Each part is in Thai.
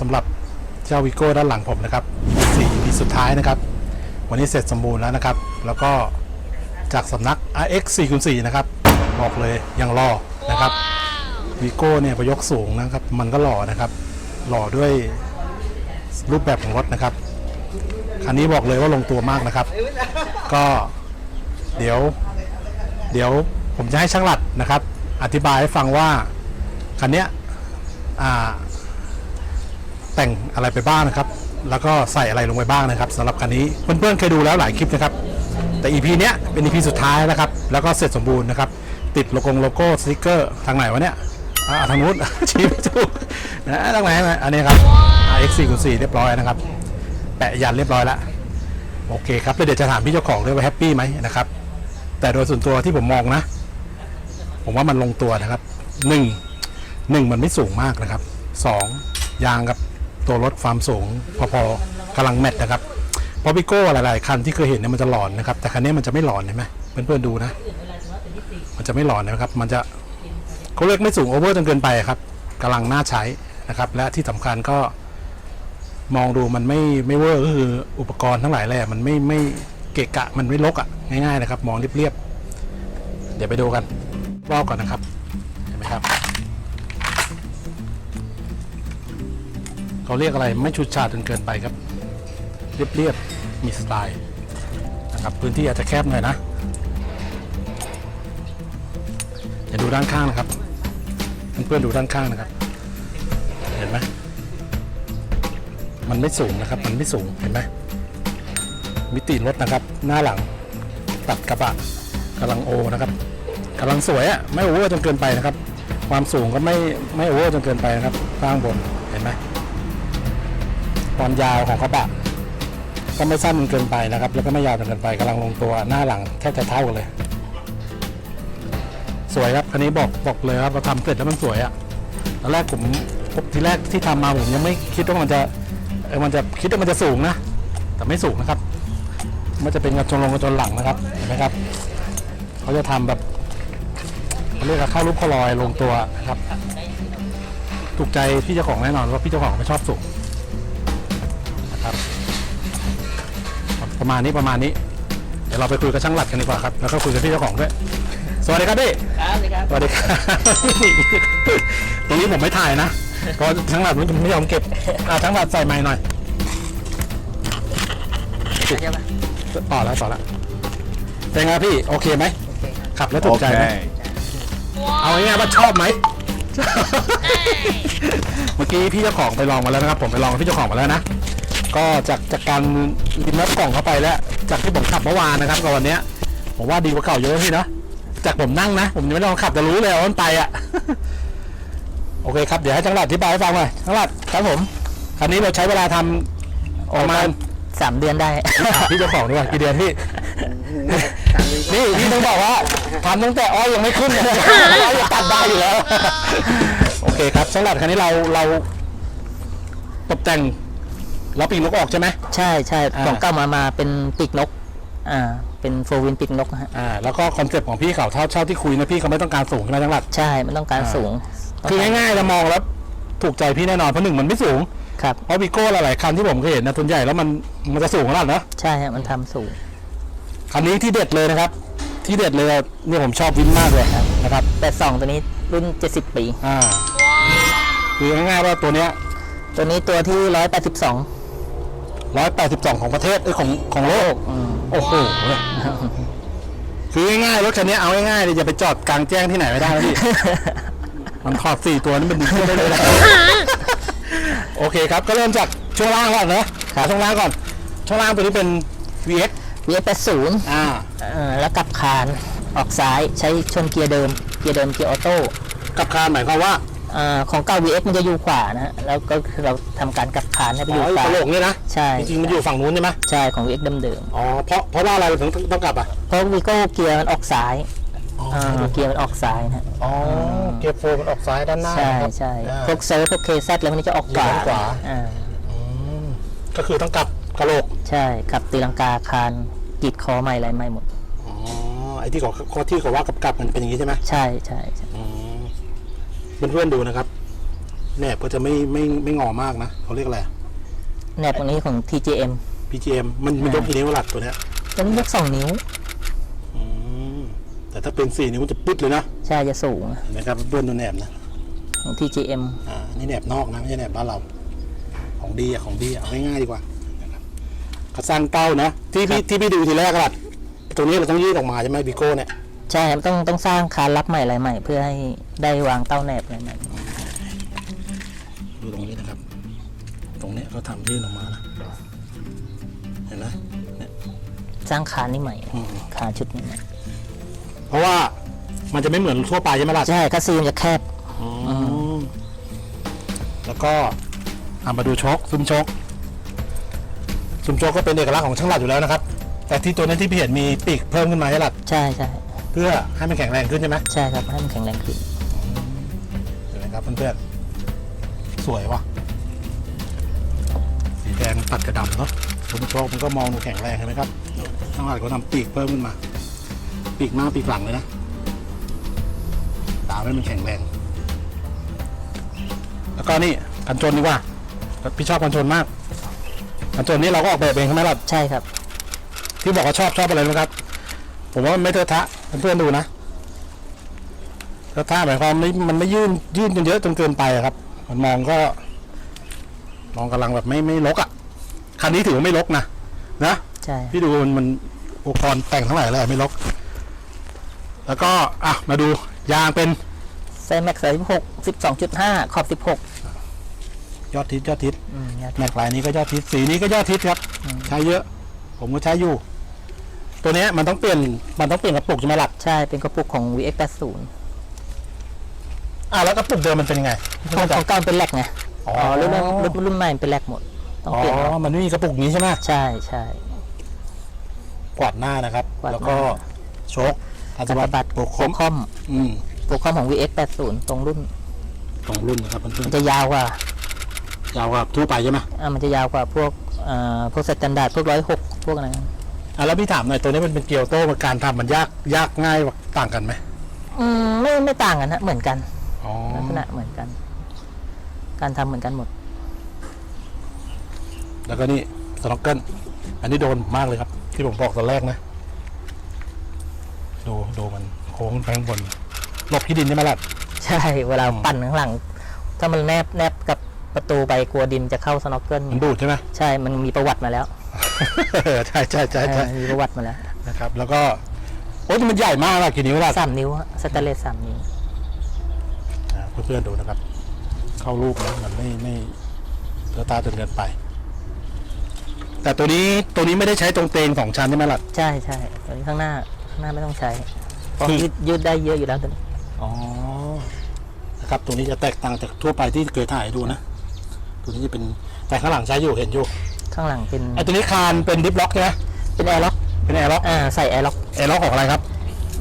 สำหรับเจ้าวิโก้ด้านหลังผมนะครับสี่ปีสุดท้ายนะครับ วันนี้เสร็จสมบูรณ์แล้วนะครับ แล้วก็จากสำนัก RX 4 4นะครับ บอกเลยยังรอนะครับวิโก้เนี่ยประยกสูงนะครับ มันก็หล่อนะครับ หล่อด้วยรูปแบบของรถนะครับ คันนี้บอกเลยว่าลงตัวมากนะครับ ก็เดี๋ยว เดี๋ยวผมจะให้ช่างหลัดนะครับ อธิบายให้ฟังว่า คันเนี้ยอ่า แต่งอะไรไปบ้างนะครับ แล้วก็ใส่อะไรลงไปบ้างนะครับสำหรับคันนี้เพื่อนๆเคยดูแล้วหลายคลิปนะครับ แต่ EP เนี้ยเป็น EP สุดท้ายนะครับ แล้วก็เสร็จสมบูรณ์นะครับ ติดโลโก้โลโก้สติกเกอร์ทางไหนวะเนี่ยอ่าทางนู้น ชี้ไม่ถูกนะทางไหนอันนี้ครับ RX 4 4เรียบร้อยนะครับ แปะยันเรียบร้อยแล้วโอเคครับแล้วเดี๋ยวจะถามพี่เจ้าของด้วยว่าแฮปปี้ไหมนะครับ แต่โดยส่วนตัวที่ผมมองนะ ผมว่ามันลงตัวนะครับหนึ่งหนึ่งมันไม่สูงมากนะครับสองยางกับ ตัวรถความสูงพอๆกำลังแมทนะครับเพราะพิโก้หลาย ๆ คันที่เคยเห็นเนี่ยมันจะหลอนนะครับ แต่คันนี้มันจะไม่หลอนเห็นไหมเพื่อนๆดูนะ มันจะไม่หลอนนะครับ มันจะเขาเรียกไม่สูงโอเวอร์จนเกินไปครับกำลังน่าใช้นะครับ และที่สำคัญก็มองดูมันไม่ไม่เวอร์ก็คืออุปกรณ์ทั้งหลายแหละมันไม่ไม่เกะกะมันไม่ลกอะ่ะง่ายๆนะครับ มองเรียบๆเดี๋ยวไปดูกันรอบก่อนนะครับเห็นไหมครับ เขาเรียกอะไรไม่ชุดฉาดจนเกินไปครับ เรียบๆมีสไตล์นะครับพื้นที่อาจจะแคบหน่อยนะอย่าดูด้านข้างนะครับเพื่อนๆดูด้านข้างนะครับ เห็นไหมมันไม่สูงนะครับ มันไม่สูงเห็นไหมมิติรถนะครับ หน้าหลังตัดกระบะกำลังโอนะครับกำลังสวยอะไม่โอเวอร์จนเกินไปนะครับ ความสูงก็ไม่ไม่โอเวอร์จนเกินไปนะครับข้างบน ความยาวของกระบะก็ไม่สั้นจนเกินไปนะครับ แล้วก็ไม่ยาวจนเกินไปกำลังลงตัวหน้าหลังแทบจะเท่ากันเลย สวยครับคันนี้บอกบอกเลยครับเราทำเสร็จแล้วมันสวยอะตอนแรกผมทีแรกที่ทำมาผมยังไม่คิดว่ามันจะเออมันจะคิดว่ามันจะสูงนะ แต่ไม่สูงนะครับ มันจะเป็นกระจงลงกระจนหลังนะครับเห็นไหมครับเขาจะทำแบบเขาเรียกว่าเข้ารูปเข้ารอยลงตัวนะครับ ถูกใจพี่เจ้าของแน่นอนว่าพี่เจ้าของไม่ชอบสูง ประมาณนี้ประมาณนี้ เดี๋ยวเราไปคุยกับช่างหลัดกันดีกว่าครับแล้วก็คุยกับพี่เจ้าของด้วยสวัสดีครับพี่ครับเลยครับสวัสดีครับ ตรงนี้ผมไม่ถ่ายนะเพราะทั้งหลัดมันไม่ยอมเก็บอะทั้งหลัดใส่ไม้หน่อยใช่ไหมต่อแล้วต่อแล้วเป็นไงพี่โอเคไหมโอเคครับขับแล้วถูกใจไหมเอาง่ายๆว่าชอบไหม เมื่อกี้พี่เจ้าของไปลองมาแล้วนะครับ ผมไปลองกับพี่เจ้าของมาแล้วนะ ก็จากจากการริมนัดกล่องเข้าไปแล้ว จากที่ผมขับเมื่อวานนะครับกับวันเนี้ยผมว่าดีกว่าเก่าเยอะพี่นะจากผมนั่งนะ ผมยังไม่ลองขับจะรู้เลยว่ามันไปอะ โอเคครับ เดี๋ยวให้จังหวัดอธิบายให้ฟังหน่อยจังหวัดครับผมคันนี้เราใช้เวลาทำประมาณสามเดือนได้ถามพี่เจ้าของดีกว่ากี่เดือนพี่ นี่พี่ต้องบอกว่าทำตั้งแต่อ้อยยังไม่ขึ้นเลยอ้อยยังตัดได้อยู่แล้ว โอเคครับสำหรับคันนี้เราเราตกแต่ง เราปีกนกออกใช่ไหม ใช่ใช่อ่า ของเก่ามามาเป็นปีกนก อ่า เป็นโฟวินปีกนกนะฮะอ่าแล้วก็คอนเซ็ปต์ของพี่เขาเท่าเท่าที่คุยนะพี่เขาไม่ต้องการสูงใช่ไหมจังหวัดใช่มันต้องการอ่า สูงคือง่ายๆเรามองแล้วถูกใจพี่แน่นอนเพราะหนึ่งมันไม่สูงครับ เพราะวีโก้หลายๆคันที่ผมเคยเห็นนะส่วนใหญ่แล้วมันมันจะสูงขนาดนะใช่ฮะมันทำสูง คันนี้ที่เด็ดเลยนะครับ ที่เด็ดเลยเนี่ยผมชอบวินมากเลยนะครับแต่สองตัวนี้รุ่น 70 ปี อ่าคือง่ายๆว่าตัวเนี้ยตัวนี้ตัวที่ 182 ร้อยแปดสิบสองของประเทศเอ้ยของของโลกอืมโอ้โห คือง่ายๆรถคันนี้เอาง่ายๆเลยจะไปจอดกลางแจ้งที่ไหนไม่ได้แล้วพี่ มันถอดสี่ตัวนี่มันดึงขึ้นได้เลยนะ โอเคครับ ก็เริ่มจากช่วงล่างก่อนนะขาช่วงล่างก่อน ช่วงล่างตัวนี้เป็น VX เวีย80อ่าเอ่อแล้วกลับคานออกซ้ายใช้ชนเกียร์เดิม เกียร์เดิมเกียร์ออโต้ กับคานหมายความว่า อ่าของเก่า VX มันจะอยู่ขวานะฮะแล้วก็คือเราทำการกลับคานให้ไปอ๋ออยู่ซ้าตยลกนี่นะใช่จริงๆมันอยู่ฝั่งนู้นใช่ไหมใช่ของ VX เดิมอ๋อเพราะเพราะว่าอะไรเราถึงต้องกลับอะๆเพราะวีโก้เกียร์มันออกซ้ายอ๋ออ่าเกียร์มันออกซ้ายนะฮะอ๋อเกียร์โฟร์มันออกซ้ายด้านหน้าใช่นะครับใช่อ่า พวกเซิร์ฟพวกเคซแล้วมันจะออกขวาอยู่ด้านขวา อ่าอืมก็คือต้องกลับกระโหลกใช่ขับตีลังกาคานกรีดคอใหม่อะไรใหม่หมด อ๋อไอ้ที่เขาข้อที่เขาว่ากับกลับมันเป็นอย่างนี้ใช่ไหม ใช่ใช่ใช่อืม เพื่อนๆดูนะครับแหนบก็จะไม่ไม่ไม่งอมากนะเขาเรียกอะไร แหนบตรงนี้ของ TJM PGM มันมันยกกี่นิ้วหลักตัวเนี้ยตัวนี้ยกสองนิ้วอืมแต่ถ้าเป็นสี่นิ้วมันจะปึ๊ดเลยนะใช่จะสูงเห็นะครับเพื่อนๆดูแหนบนะของ TJM อ่านี่แหนบนอกนะไม่ใช่แหนบบ้านเรา ของดีอะของดีอะเอาง่ายๆดีกว่านะครับกระสันเต้านะที่พี่ที่พี่ดูทีแรกอะตรงนี้เราต้องยืดออกมาใช่ไหมบิโก้เนี่ย ใช่ครับต้องต้องสร้างคานรับใหม่อะไรใหม่ เพื่อให้ได้วางเต้าแหนบอะไรใหม่ดูตรงนี้นะครับ ตรงเนี้ยเขาทำยื่นออกมานะเห็นไหมเนี่ยสร้างคานนี่ใหม่อืมคานชุดนี้ใหม่เพราะว่ามันจะไม่เหมือนทั่วไปใช่ไหมล่ะใช่คัสซีมันจะแคบอ๋ออแล้วก็อามาดูโชคซุ้มโชคซุ้มโชคก็เป็นเอกลักษณ์ของช่างหลัดอยู่แล้วนะครับ แต่ที่ตัวนั้นที่พี่เห็นมีปีกเพิ่มขึ้นมาให้หลัด ใช่ใช่ เพื่อให้มันแข็งแรงขึ้นใช่ไหมใช่ครับให้มันแข็งแรงขึ้นเห็นไหมครับเพื่อนๆสวยว่ะสีแดงตัดกระดำเนาะซุ้มโชคมันก็มองดูแข็งแรงใช่ไหมครับช่างหลัดเขาทำปีกเพิ่มขึ้นมา ปีกหน้าปีกหลังเลยนะตามให้มันแข็งแรง แล้วก็นี่กันชนดีกว่าพี่ชอบกันชนมากกันชนนี้เราก็ออกแบบเองใช่ไหมล่ะใช่ครับ ที่บอกว่าชอบชอบอะไรไหมครับ ผมว่ามันไม่เทอะทะ เพื่อนๆดูนะเทอะทะหมายความไม่มันไม่ยื่นยื่นจนเยอะจนเกินไปอะครับ มันมองก็ มองกำลังแบบไม่ไม่ลกอะคันนี้ถือว่าไม่ลกนะนะใช่พี่ดูมันมันอุปกรณ์แต่งทั้งหลายเลยไม่ลก แล้วก็อะมาดูยางเป็นไซแม็กสายหกสิบสองจุดห้าขอบสิบหกยอดทิศยอดทิศอืมเนี่ยแม็กลายนี้ก็ยอดทิศสีนี้ก็ยอดทิศครับ ใช้เยอะ ผมก็ใช้อยู่ ตัวเนี้ยมันต้องเปลี่ยนมันต้องเปลี่ยนกระปุกใช่ไหมล่ะใช่เป็นกระปุกของ VX 8 0อะแล้วกระปุกเดิมมันเป็นยังไงของของเก่าเป็นแลกไงอ๋ออ๋อรุ่นนั้นรุ่นรุ่นใหม่เป็นแลกหมด ต้องอ๋อเปลี่ยนมันไม่มีกระปุกนี้ใช่ไหมใช่ใช่ กวาดหน้านะครับ กวาดหน้า แล้วก็โชคอัตจักวัรตบัตรโปรคโปมรคอมอืมโปรคอมของ VX 8 0ตรงรุ่นสองรุ่นนะครับเพื่อมันนจะยาวกว่าๆยาวกว่าทั่วไปใช่ไหมอ่ามันจะยาวกว่าพวกอ่าพวกสแตนดาร์ดพวกร้อยหกพวกอะไร อะแล้วพี่ถามหน่อยตัวนี้มันเป็นเกียวโต้มันการทำมันยากยากง่ายต่างกันไหมอืมไม่ไม่ต่างกันฮะเหมือนกันอ๋อลักษณะเหมือนกัน การทำเหมือนกันหมด แล้วก็นี่สโนว์เกิลอันนี้โดนมากเลยครับ ที่ผมบอกตอนแรกนะ ดูดูมันโค้งขึ้นไปข้างบนหลบที่ดินใช่ไหมล่ะ ใช่เวลาปั่นข้างหลัง ถ้ามันแนบแนบกับประตูไปกลัวดินจะเข้าสโนว์เกิลมันดูดใช่ไหม ใช่มันมีประวัติมาแล้ว ใช่ใช่ใช่ใช่เออมีประวัติมาแล้วนะครับ แล้วก็ โอ้ยมันใหญ่มากอะกี่นิ้วล่ะสามนิ้วฮะสแตนเลสสามนิ้วอ่าเพื่อนๆดูนะครับ เข้ารูปนะมันไม่ไม่เลือตาจนเกินไป แต่ตัวนี้ตัวนี้ไม่ได้ใช้ตรงเตงสองชั้นใช่ไหมล่ะ ใช่ใช่ตัวนี้ข้างหน้าข้างหน้าไม่ต้องใช้เพราะคือ ยืดยืดได้เยอะอยู่แล้วตัวนี้อ๋อ นะครับ ตัวนี้จะแตกต่างจากทั่วไปที่เคยถ่ายให้ดูนะ ตัวนี้จะเป็น แต่ข้างหลังใช้อยู่เห็นอยู่ ข้างหลังเป็นไอ้ตัวนี้คานเป็นดิฟล็อกใช่ไหมเป็นแอร์ล็อกเป็นแอร์ล็อกอ่าใส่แอร์ล็อกแอร์ล็อกของอะไรครับ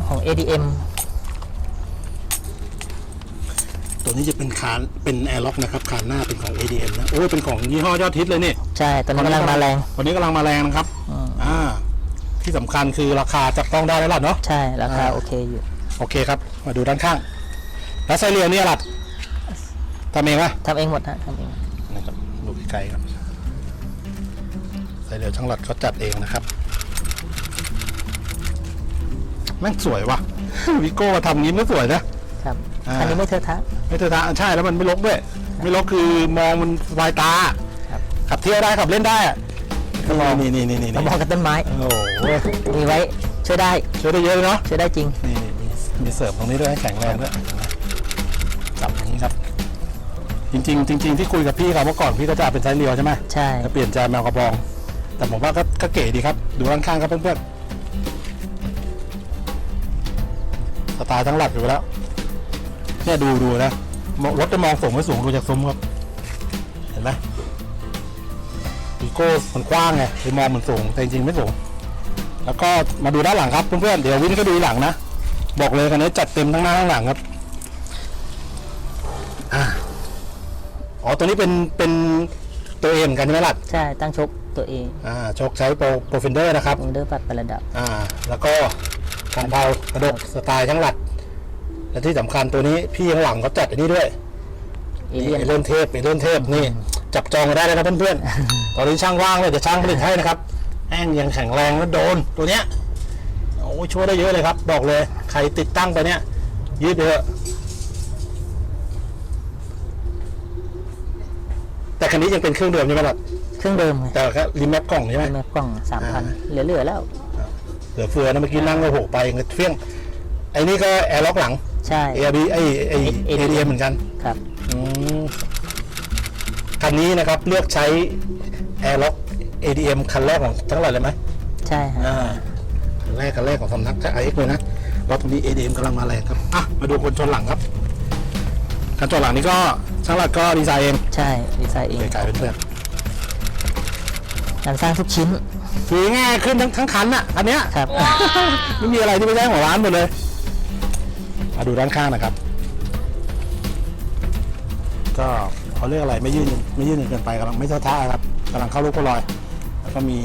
ของ ADM ตัวนี้จะเป็นคานเป็นแอร์ล็อกนะครับคานหน้าเป็นของ ADM นะโอ้ยเป็นของยี่ห้อยอดฮิตเลยนี่ใช่ตอนนี้กำลังมาแรงตัวนี้กำลังมาแรงนะครับอืมอ่าที่สำคัญคือราคาจับต้องได้แล้วล่ะเนาะใช่ราคาอ่าโอเคอยู่โอเคครับ มาดูด้านข้าง แล้วไส้เรียวเนี่ยล่ะทำเองปะทำเองหมดฮะทำเองนะครับดูไกลๆครับ ไส้เรียวช่างหลัดเขาจัดเองนะครับแม่งสวยว่ะ วิโก้มาทำงี้มันสวยนะครับอ่าอันนี้ไม่เทอะทะไม่เธอทาใช่แล้วมันไม่ลกด้วย ไม่ลกคือมองมันสบายตาครับขับเที่ยวได้ขับเล่นได้อะนี่นี่นี่นี่กระบอกกับต้นไม้โอ้โหมีไว้ช่วยได้ช่วยได้เยอะเลยเนาะช่วยได้จริงนี่มีมีเสิร์ฟตรงนี้ด้วยให้แข็งแรงด้วยจับอย่างนี้ครับ จริงๆจริงๆที่คุยกับพี่เขาเมื่อก่อนพี่ก็จะเอาเป็นไซส์เรียวใช่ไหมใช่จะเปลี่ยนใจแมวกระบอง แต่ผมว่าก็ก็เก๋ดีครับ ดูข้างๆครับเพื่อนๆสไตล์ทั้งหลักอยู่แล้วเนี่ยดูดูนะรถจะมองสูงไม่สูงดูจากซุ้มครับ เห็นไหมวีโก้มันกว้างไงเลยมองมันสูงแต่จริงๆไม่สูง แล้วก็มาดูด้านหลังครับเพื่อนๆเดี๋ยววินก็ดูหลังนะบอกเลยคันนี้จัดเต็มทั้งหน้าทั้งหลังครับอ๋อตัวนี้เป็นเป็นตัวเอ็มกันใช่ไหมล่ะใช่ตั้งชก ตัวเองอ่าโชคใช้โปรโปรเฟนเดอร์นะครับวงเดอร์ปัดไประดับอ่าแล้วก็กันเผากระดกสไตล์ทั้งหลัด และที่สำคัญตัวนี้พี่ข้างหลังเขาจัดอันนี้ด้วยเอเลี่ยนเอเลี่ยนเทพเอเลี่ยนเทพนี่ จับจองกันได้เลยนะเพื่อนๆตอนนี้ช่างว่างเลยเดี๋ยวช่างผลิตให้นะครับแห้งยังแข็งแรงแล้วโดนตัวเนี้ยโอ้ยช่วยได้เยอะเลยครับ บอกเลยใครติดตั้งไปเนี้ยยืดไปเถอะแต่คันนี้ยังเป็นเครื่องเดิมใช่ไหมล่ะ เครื่องเดิมไงแต่แค่รีแมปกล่องใช่ไหมแม่กล่องสามพันเหลือๆแล้ว เหลือเฟือนะเมื่อกี้นั่งก็โหไปเงินเฟี้ยงไอ้นี่ก็แอร์ล็อกหลัง ใช่เอบีไอไอเอ ADM ดีเหมือนกันครับอืมคันนี้นะครับเลือกใช้ Airlock ADM คันแรกของทั้งหลายเลยไหมใช่ฮะอ่าคันแรกคันแรกของสำนักไอเอ็กเลยนะรถตัวนี้ ADM กำลังมาแรงครับอะมาดูคนชนหลังครับการชนหลังนี้ก็ช่างหลักก็ดีไซน์เองใช่ดีไซน์เองเก๋ไก่เพื่อน การสร้างทุกชิ้นๆคือง่ายขึ้นทั้งทั้งคันน่ะคันเนี้ยครับ ไม่มีอะไรที่ไม่ใช่ของร้านหมดเลยมาดูด้านข้างนะครับ ก็เขาเรียกอะไรไม่ยื่นไม่ยื่นเกินไปกำลังไม่ท้าท้าครับกำลังเข้าลูกโพลอย แล้วก็มี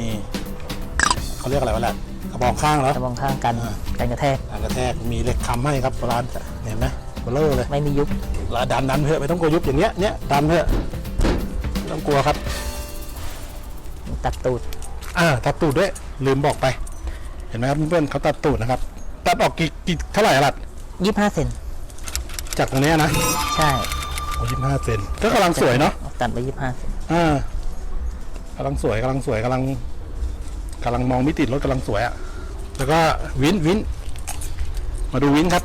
เขาเรียกอะไรวะแหละกระบอกข้างแล้วกระบองข้างกันกันกระแทกกระแทกมีเหล็กค้ำให้ครับร้านเห็นไหมเบลเลอร์เลยไม่มียุบร้านดันดันเถอะไม่ต้องกลัวยุบอย่างเงี้ยเนี้ยดันเถอะไม่ต้องกลัวครับ ตัดตูด อ่าตัดตูดด้วย ลืมบอกไป เห็นไหมครับเพื่อนๆเขาตัดตูดนะครับ ตัดออกกี่กี่เท่าไหร่อะลัดยี่ห้าเซนจากตรงเนี้ยนะใช่โอ้ยี่ห้าเซนก็กำลังสวยเนาะตัดไปยี่ห้าเซนอ่ากำลังสวยกำลังสวยกำลังกำลังมองไม่ติดรถกำลังสวยอะแล้วก็วินวิน มาดูวินครับ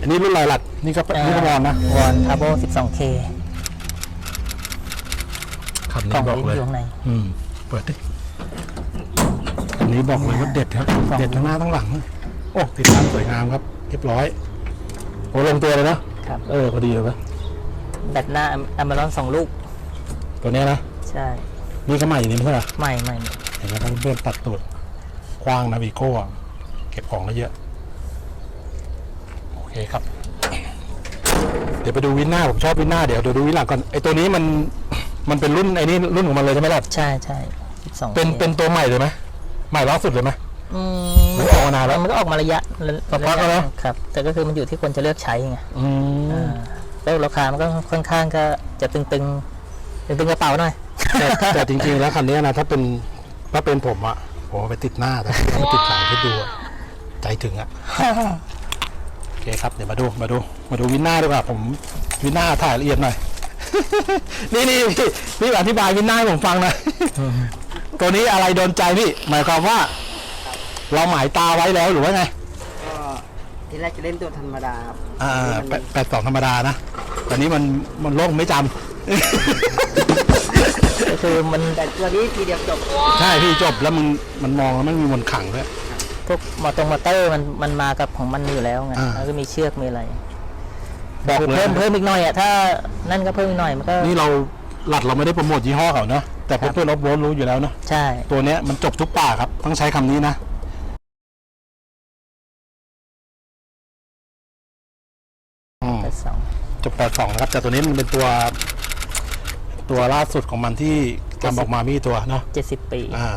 อันนี้รุ่นอะไรลัดนี่ก็นี่ก็วอนนะวอนคาร์โบ 12K ขับกล่นี้องบอ กลิ้นเลยอยู่ข้างในอืมเปิดดิอันนี้บอกเลยว่าเด็ดครับกล่องเด็ดทั้งหน้าทั้งหลัง โอ้ติดตามสวยงามครับ เรียบร้อยโอ้ลงตัวเลยเนาะครับ เออพอดีเลยปะแบตหน้าอเมรอนสองลูก ตัวเนี้ยนะใช่ นี่ก็ใหม่อย่างนี้ไม่ใช่เหรอใหม่ใหม่เห็นไหมครับเพื่อนๆตัดตูดกว้างนะวีโก้อะเก็บของได้เยอะ โอเคครับ เดี๋ยวไปดูวินหน้าผมชอบวินหน้าเดี๋ยวเดี๋ยวดูวินหลังก่อนไอตัวนี้มัน มันเป็นรุ่นไอ้นี่รุ่นของมันเลยใช่ไหมล่ะใช่ใช่12เป็นเป็นตัวใหม่เลยไหมใหม่ล่าสุดเลยไหม อืหรืมอออกมานานแล้วมันก็ออกมาระยะสักพักแล้วเนอะครับ แต่ก็คือมันอยู่ที่คนจะเลือกใช้ไงอืมอ่าแล้วราคามันก็ค่อนข้างก็จะตึงตึงตึงตึงๆกระเป๋าหน่อย แต่แต่จริงๆแล้วคันนี้นะถ้าเป็นถ้าเป็นผมอะผมเอาไปติดหน้าแต่ผมเอาไปติดหลังให้ดูอะใจถึงอะโอเคครับเดี๋ยวมาดูมาดู มาดูวินหน้าดีกว่าผมวินหน้าถ่ายละเอียดหน่อย นี่นี่พี่พี่อธิบายวินหน้าให้ผมฟังหนะ ตัวนี้อะไรโดนใจพี่ หมายความว่า เราหมายตาไว้แล้วหรือว่าไง ก็ทีแรกจะเล่นตัวธรรมดาครับอ่าอันแปนี้ดแปดสองธรรมดานะตอนนี้มันมันโล่งไม่จำก็คือมันแต่ตัวนี้ทีเดียวจบใช่พี่จบแล้วมันมันมองแล้วมันมีมนต์ขลังด้วย พวกมอตรงมอเตอร์มันมันมากับของมันอยู่แล้วไงอ่า แล้วก็มีเชือกมีอะไร บอกคือเลยเพิ่มเพิ่มอีกหน่อยอะถ้านั่นก็เพิ่มอีกหน่อยมันก็นี่เราหลัดเราไม่ได้โปรโมทยี่ห้อเขาเนาะแต่เพื่อนๆรถโวลรู้อยู่แล้วเนาะใช่ตัวเนี้ยมันจบทุกป่าครับ ต้องใช้คำนี้นะ อืมแปดสองจบแปดสองนะครับแต่ตัวนี้มันเป็นตัว ตัวล่าสุดของมันที่ทำออกมามีตัวเนาะเจ็ดสิบปี อ่า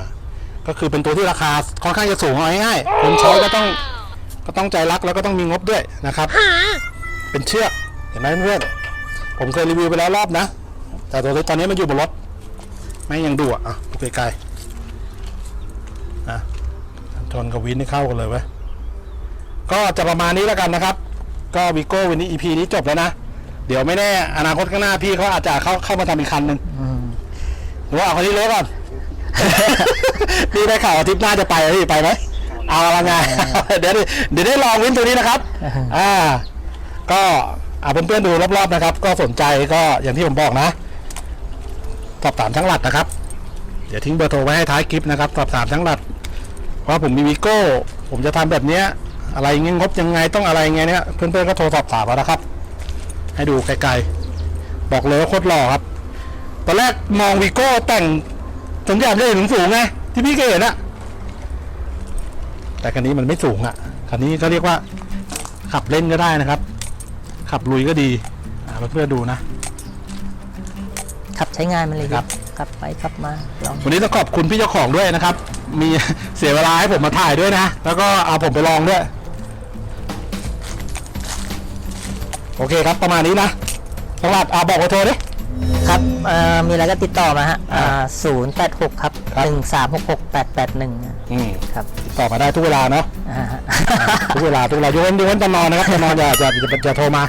ก็คือเป็นตัวที่ราคาค่อนข้างจะสูงเอาง่ายๆคนใช้ก็ต้องก็ต้องใจรักแล้วก็ต้องมีงบด้วยนะครับ เป็นเชือกเห็นไหมเพื่อนๆผมเคยรีวิวไปแล้วรอบนะ แต่ตัวตอนนี้มันอยู่บนรถ ไม่ยังดูอะอะดูไกลๆอะชนกับวินนี่เข้ากันเลยเว้ยก็จะประมาณนี้แล้วกันนะครับ ก็วิโก้วันนี้ EP นี้จบแล้วนะ เดี๋ยวไม่แน่อนาคตข้างหน้าพี่เขาอาจจะเข้าเข้ามาทำอีกคันหนึ่งอืมหรือว่าเอาคนนี้เลยก่อนพี่ได้ข่าวอาทิตย์หน้าจะไปแล้วพี่ไปไหมเอาละไงเดี๋ยวเดี๋ยวได้ลองวินตัวนี้นะครับ อ่า ก็อาเพื่อนๆดูรอบๆนะครับ ก็สนใจก็อย่างที่ผมบอกนะ สอบถามทั้งหลัดนะครับ เดี๋ยวทิ้งเบอร์โทรไว้ให้ท้ายคลิปนะครับ สอบถามทั้งหลัดว่าผมมีวิโก้ ผมจะทำแบบเนี้ย อะไรเงี้ยงบยังไงต้องอะไรเงี้ยเนี่ยเพื่อนๆก็โทรสอบถามมานะครับ ให้ดูไกลๆบอกเลยว่าโคตรหล่อครับตอนแรกมองวีโก้แต่งสมอยากได้ถึงสูงไงที่พี่เคยเห็นอะแต่คันนี้มันไม่สูงอะคันนี้ก็เรียกว่าขับเล่นก็ได้นะครับ ขับลุยก็ดีอ่าเพื่อนๆดูนะ ขับใช้งานมันเลยครับ ขับไปขับมาลองวันนี้ต้องขอบคุณพี่เจ้าของด้วยนะครับ มี เสียเวลาให้ผมมาถ่ายด้วยนะ แล้วก็เอาผมไปลองด้วย โอเคครับประมาณนี้นะจังหวัดอ่าบอกเบอร์โทรดิ ครับเอ่อมีอะไรก็ติดต่อมาฮะศูนย์แปดหกครับครับหนึ่งสามหกหกแปดแปดหนึ่งอืมครับติดต่อมาได้ทุกเวลาเนาะอ่าฮะ ทุกเวลาทุกเวลายกเว้นยกเว้นตอนนอนนะครับตอนนอนอย่าอย่าอย่าอย่าโทรมา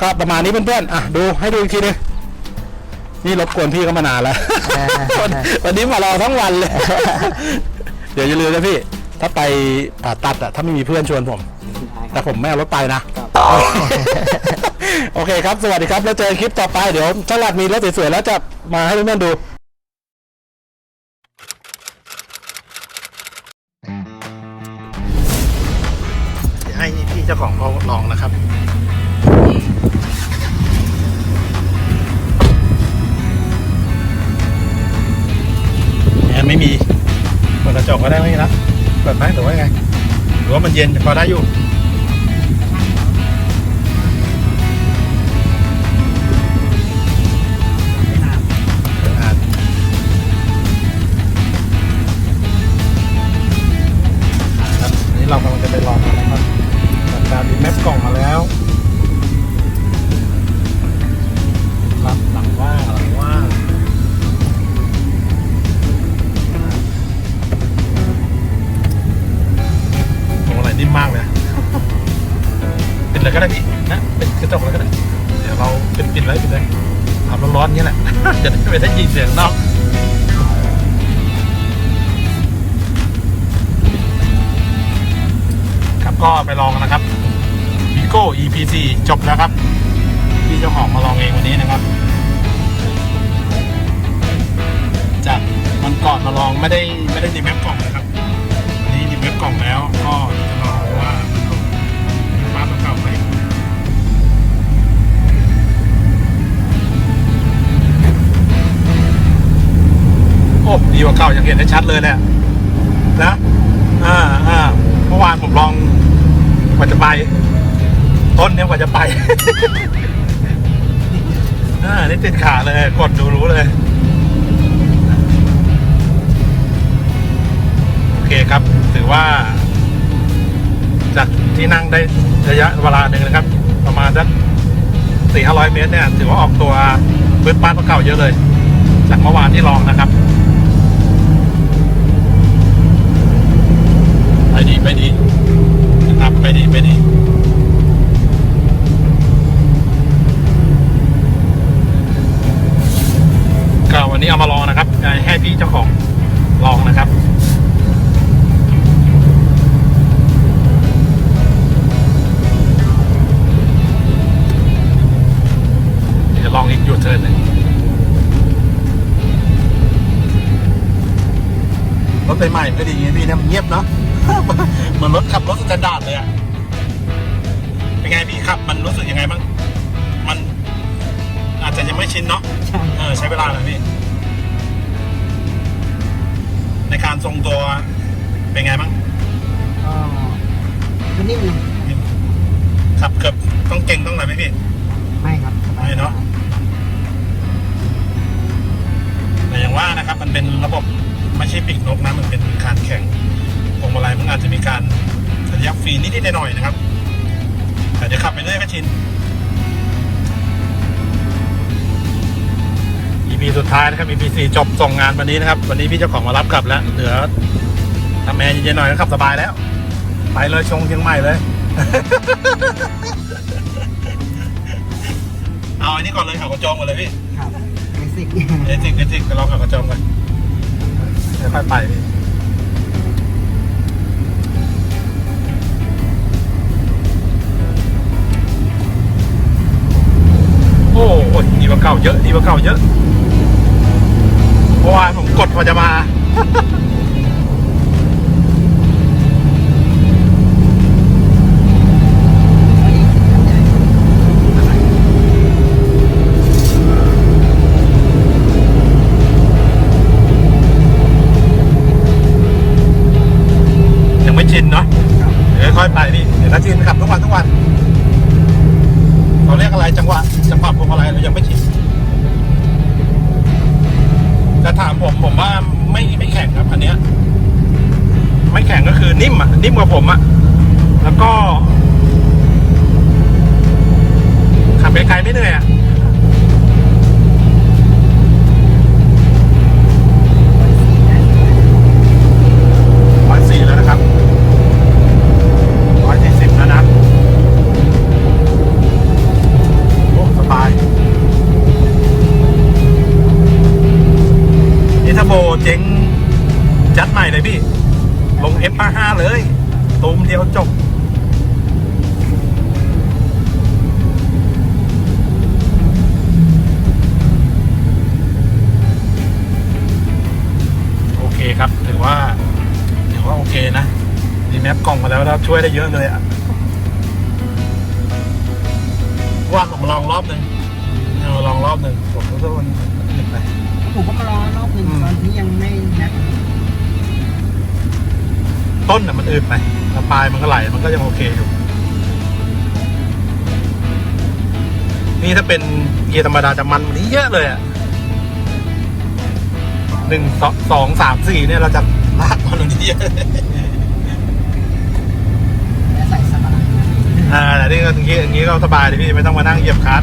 ก็ประมาณนี้เพื่อนๆอะดูให้ดูอีกทีนึงนี่รบกวนพี่ก็มานานแล้ว อ่า วันวันนี้มารอทั้งวันเลย เดี๋ยวอย่าลืมนะพี่ ถ้าไปผ่าตัดอะถ้าไม่มีเพื่อนชวนผมได้คแต่รับผมไม่เอารถไปนะครับ โอเคครับ สวัสดีครับแล้วเจอคลิปต่อไป เดี๋ยวถ้าหลัดมีรถสวยๆแล้วจะมาให้เพื่อนๆดูให้พี่เจ้าของเขาลองนะครับแอนไม่มีเปิดกระจกก็ได้ไหมนะเปิดไหมหรือว่าไง หรือว่ามันเย็นพอได้อยู่ นิ่มมากเลยปิดเลยก็ได้พี่นะปิดกระจกเลยก็ได้เดี๋ยวเราปิดปิดไว้ปิดเลยทำร้อนๆอย่างนี้แหละจะได้ไม่ได้ยินเสียงนอกครับก็ไปลองกันนะครับ Vigo EPC จบแล้วครับพี่เจ้าของมาลองเองวันนี้นะครับจากมันก่อนมาลองไม่ได้ไม่ได้ดีแมปกล่องนะครับวันนี้ดีแมปกล่องแล้วก็ ดีกว่าเก่าอย่างเห็นได้ชัดเลยแหละนะอ่าอ่าเมื่อวานผมลองกว่าจะไป ต้นเนี้ยกว่าจะไปอ่านี่ติดขาเลยกดดูรู้เลย โอเคครับ ถือว่า จากที่นั่งได้ระยะเวลาหนึ่งนะครับ ประมาณสักสี่ห้าร้อยเมตรเนี่ย ถือว่าออกตัวพื้นบ้านเก่าเยอะเลย จากเมื่อวานที่ลองนะครับ ไปดีไปดีนะครับไปดีไปดีก็วันนี้เอามาลองนะครับให้พี่เจ้าของลองนะครับเดี๋ยวลองอีกยูเทิร์นหนึ่งรถใหม่ๆก็ดีไงพี่เนี่ยมันเงียบเนาะ เหมือนรถขับรถสแตนดาร์ดเลยอะเป็นไงพี่ขับ มันรู้สึกยังไงบ้างมันอาจจะยังไม่ชินเนาะใช่เออใช้เวลาหน่อยพี่ ในการทรงตัว เป็นไงบ้างก็ก็นิ่มเลยขับเกือบต้องเก่งต้องอะไรไหมพี่ ไม่ครับสบายไม่เนอะแต่อย่างว่านะครับ มันเป็นระบบไม่ใช่ปีกนกนะ มันเป็นการแข่งพว งมาลัยมันอาจจะมีการขยับฟรีนิดๆหน่อยๆนะครับ แต่เดี๋ยวขับไปเรื่อยก็ชิน EP สุดท้ายนะครับ EP สี่จบส่งงานวันนี้นะครับ วันนี้พี่เจ้าของมารับกลับแล้วเหลือทำแอร์เย็นๆหน่อยก็ขับสบายแล้ว ไปเลยชงเชียงใหม่เลย เอาอันนี้ก่อนเลยขับกระจองก่อนเลยพี่ครับเบสิกเอจิกเอจิกไปลองขับกระจองกันค่อยๆไปพี่ เยอะดีกว่าเก่าเยอะเพราะว่าผมกดพอจะมา นิ่มอะนิ่มกว่าผมอะแล้วก็ขับไกลๆไม่เหนื่อยอะ โอเคครับถือว่าถือว่าโอเคนะรีแมปกล่องมาแล้วแล้วช่วยได้เยอะเลยอะว่างออกมาลองรอบหนึ่งเอามาลองรอบหนึ่งผมรู้สึกว่ามันมันเหนื่อยไปผมก็รอรอบหนึ่งอืมตอนที่ยังไม่แม็กต้นน่ะมันอืดไปแล้วปลายมันก็ไหลมันก็ยังโอเคอยู่นี่ถ้าเป็นเกียร์ธรรมดาจะมันกว่านี้เยอะเลยอะ หนึ่งสองสองสามสี่เนี่ยเราจะลากมันกว่านี้เยอะและใส่สบายอ่าแต่นี่ก็อย่างนี้อย่างนี้ก็สบายเลยพี่ไม่ต้องมานั่งเหยียบคลั